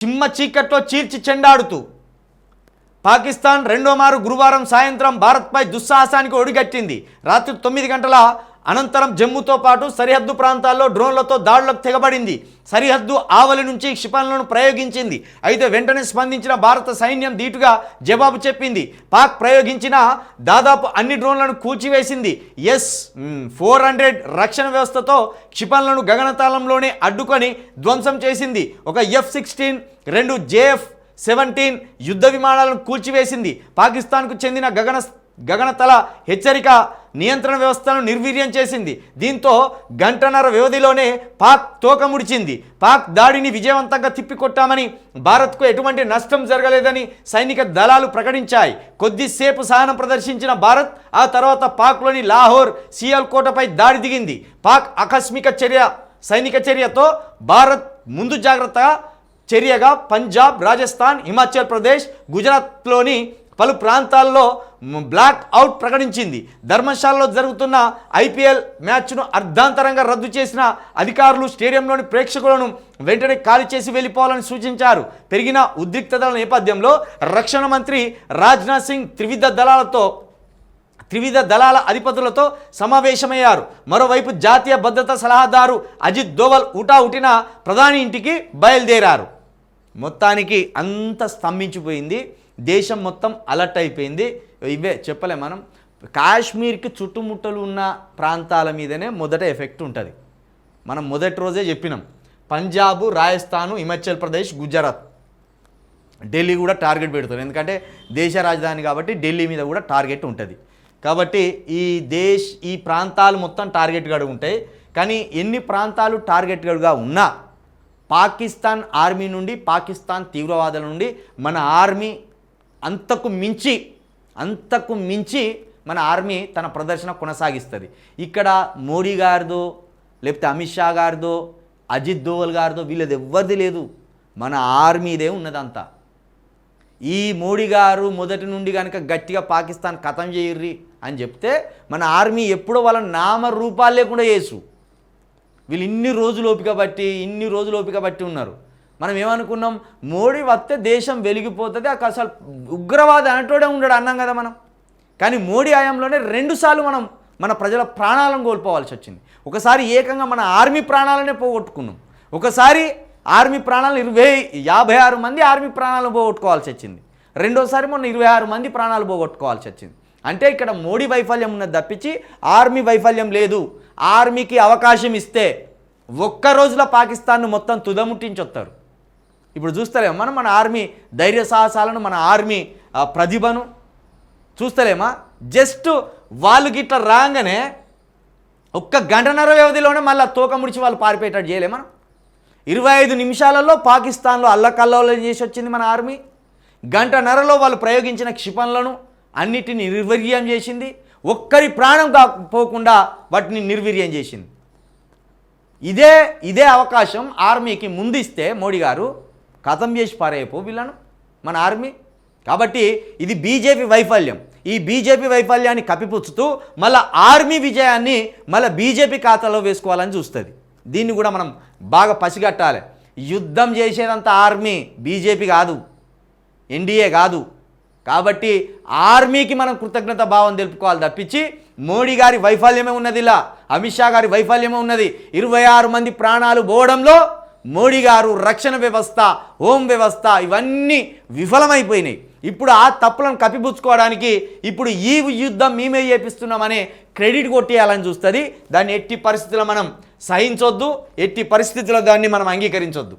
చిమ్మ చీకట్లో చీల్చి చెండాడుతూ పాకిస్తాన్ రెండో మారు గురువారం సాయంత్రం భారత్పై దుస్సాహసానికి ఒడిగట్టింది. రాత్రి తొమ్మిది గంటల అనంతరం జమ్మూతో పాటు సరిహద్దు ప్రాంతాల్లో డ్రోన్లతో దాడులకు తెగబడింది. సరిహద్దు ఆవలి నుంచి క్షిపణులను ప్రయోగించింది. అయితే వెంటనే స్పందించిన భారత సైన్యం ధీటుగా జవాబు చెప్పింది. పాక్ ప్రయోగించిన దాదాపు అన్ని డ్రోన్లను కూల్చివేసింది. ఎస్ ఫోర్ హండ్రెడ్ రక్షణ వ్యవస్థతో క్షిపణులను గగనతాళంలోనే అడ్డుకొని ధ్వంసం చేసింది. ఒక ఎఫ్ సిక్స్టీన్ రెండు జేఎఫ్ సెవెంటీన్ యుద్ధ విమానాలను కూల్చివేసింది. పాకిస్తాన్కు చెందిన గగన గగనతల హెచ్చరిక నియంత్రణ వ్యవస్థను నిర్వీర్యం చేసింది. దీంతో గంటన్నర వ్యవధిలోనే పాక్ తోక ముడిచింది. పాక్ దాడిని విజయవంతంగా తిప్పికొట్టామని భారత్కు ఎటువంటి నష్టం జరగలేదని సైనిక దళాలు ప్రకటించాయి. కొద్దిసేపు సహనం ప్రదర్శించిన భారత్ ఆ తర్వాత పాక్లోని లాహోర్ సియాల్కోటపై దాడి దిగింది. పాక్ ఆకస్మిక చర్య సైనిక చర్యతో భారత్ ముందు జాగ్రత్తగా చర్యగా పంజాబ్ రాజస్థాన్ హిమాచల్ ప్రదేశ్ గుజరాత్లోని పలు ప్రాంతాల్లో బ్లాక్ అవుట్ ప్రకటించింది. ధర్మశాలలో జరుగుతున్న ఐపీఎల్ మ్యాచ్ను అర్ధాంతరంగా రద్దు చేసిన అధికారులు స్టేడియంలోని ప్రేక్షకులను వెంటనే ఖాళీ చేసి వెళ్ళిపోవాలని సూచించారు. పెరిగిన ఉద్రిక్తతల నేపథ్యంలో రక్షణ మంత్రి రాజ్నాథ్ సింగ్ త్రివిధ దళాలతో త్రివిధ దళాల అధిపతులతో సమావేశమయ్యారు. మరోవైపు జాతీయ భద్రతా సలహాదారు అజిత్ దోవల్ ఉటా ఉటిన ప్రధాని ఇంటికి బయలుదేరారు. మొత్తానికి అంత స్తంభించిపోయింది. దేశం మొత్తం అలర్ట్ అయిపోయింది. ఇవే చెప్పలే మనం. కాశ్మీర్కి చుట్టుముట్టలు ఉన్న ప్రాంతాల మీదనే మొదట ఎఫెక్ట్ ఉంటుంది. మనం మొదటి రోజే చెప్పినాం. పంజాబు రాజస్థాను హిమాచల్ ప్రదేశ్ గుజరాత్. ఢిల్లీ కూడా టార్గెట్ పెడుతుంది ఎందుకంటే దేశ రాజధాని కాబట్టి ఢిల్లీ మీద కూడా టార్గెట్ ఉంటుంది. కాబట్టి ఈ దేశ్ ఈ ప్రాంతాలు మొత్తం టార్గెట్గా ఉంటాయి. కానీ ఎన్ని ప్రాంతాలు టార్గెట్గా ఉన్నా పాకిస్తాన్ ఆర్మీ నుండి పాకిస్తాన్ తీవ్రవాదుల నుండి మన ఆర్మీ అంతకు మించి అంతకు మించి మన ఆర్మీ తన ప్రదర్శన కొనసాగిస్తుంది. ఇక్కడ మోడీ గారిదో లేకపోతే అమిత్ షా గారిదో అజిత్ దోవల్ గారిదో వీళ్ళది ఎవ్వరిది లేదు. మన ఆర్మీదే ఉన్నదంతా. ఈ మోడీ గారు మొదటి నుండి కనుక గట్టిగా పాకిస్తాన్ ఖతం చేయర్రి అని చెప్తే మన ఆర్మీ ఎప్పుడో వాళ్ళ నామ రూపాలు లేకుండా చేసు వీళ్ళు ఇన్ని రోజులు ఓపిక బట్టి ఇన్ని రోజులు ఓపిక బట్టి ఉన్నారు. మనం ఏమనుకున్నాం? మోడీ వస్తే దేశం వెలిగిపోతుంది అక్కడ అసలు ఉగ్రవాద అనటోడే ఉండడు అన్నాం కదా మనం. కానీ మోడీ హయాంలోనే రెండుసార్లు మనం మన ప్రజల ప్రాణాలను కోల్పోవాల్సి వచ్చింది. ఒకసారి ఏకంగా మన ఆర్మీ ప్రాణాలనే పోగొట్టుకున్నాం. ఒకసారి ఆర్మీ ప్రాణాలు ఇరవై యాభై ఆరు మంది ఆర్మీ ప్రాణాలను పోగొట్టుకోవాల్సి వచ్చింది. రెండోసారి మొన్న ఇరవై ఆరు మంది ప్రాణాలు పోగొట్టుకోవాల్సి వచ్చింది. అంటే ఇక్కడ మోడీ వైఫల్యం ఉన్నది తప్పించి ఆర్మీ వైఫల్యం లేదు. ఆర్మీకి అవకాశం ఇస్తే ఒక్క రోజులో పాకిస్తాన్ను మొత్తం తుదముట్టించొస్తారు ఇప్పుడు చూస్తలేమా? మనం మన ఆర్మీ ధైర్య సాహసాలను మన ఆర్మీ ప్రతిభను చూస్తలేమా? జస్ట్ వాళ్ళు గిట్ల రాగానే ఒక్క గంటన్నర వ్యవధిలోనే మళ్ళీ తోక ముడిచి వాళ్ళు పారిపోయేటట్టు చేయలే మనం? ఇరవై ఐదు నిమిషాలలో పాకిస్తాన్లో అల్లకల్లోలం చేసి వచ్చింది మన ఆర్మీ. గంటన్నరలో వాళ్ళు ప్రయోగించిన క్షిపణులను అన్నిటిని నిర్వీర్యం చేసింది. ఒక్కరి ప్రాణం కాకపోకుండా వాటిని నిర్వీర్యం చేసింది. ఇదే ఇదే అవకాశం ఆర్మీకి ముందిస్తే మోడీ గారు ఖతం చేసి పారేయపో వీళ్ళను మన ఆర్మీ. కాబట్టి ఇది బీజేపీ వైఫల్యం. ఈ బీజేపీ వైఫల్యాన్ని కప్పిపుచ్చుతూ మళ్ళీ ఆర్మీ విజయాన్ని మళ్ళీ బీజేపీ ఖాతాలో వేసుకోవాలని చూస్తుంది. దీన్ని కూడా మనం బాగా పసిగట్టాలి. యుద్ధం చేసేదంత ఆర్మీ బీజేపీ కాదు. ఎన్డీఏ కాదు. కాబట్టి ఆర్మీకి మనం కృతజ్ఞత భావం తెలుపుకోవాలి తప్పించి మోడీ గారి వైఫల్యమే ఉన్నది ఇలా అమిత్ షా గారి వైఫల్యమే ఉన్నది. ఇరవై ఆరు మంది ప్రాణాలు పోవడంలో మోడీ గారు రక్షణ వ్యవస్థ హోం వ్యవస్థ ఇవన్నీ విఫలమైపోయినాయి. ఇప్పుడు ఆ తప్పులను కప్పిపుచ్చుకోవడానికి ఇప్పుడు ఈ యుద్ధం మేమే చేపిస్తున్నామనే క్రెడిట్ కొట్టేయాలని చూస్తుంది. దాన్ని ఎట్టి పరిస్థితుల్లో మనం సహించొద్దు ఎట్టి పరిస్థితుల్లో దాన్ని మనం అంగీకరించొద్దు.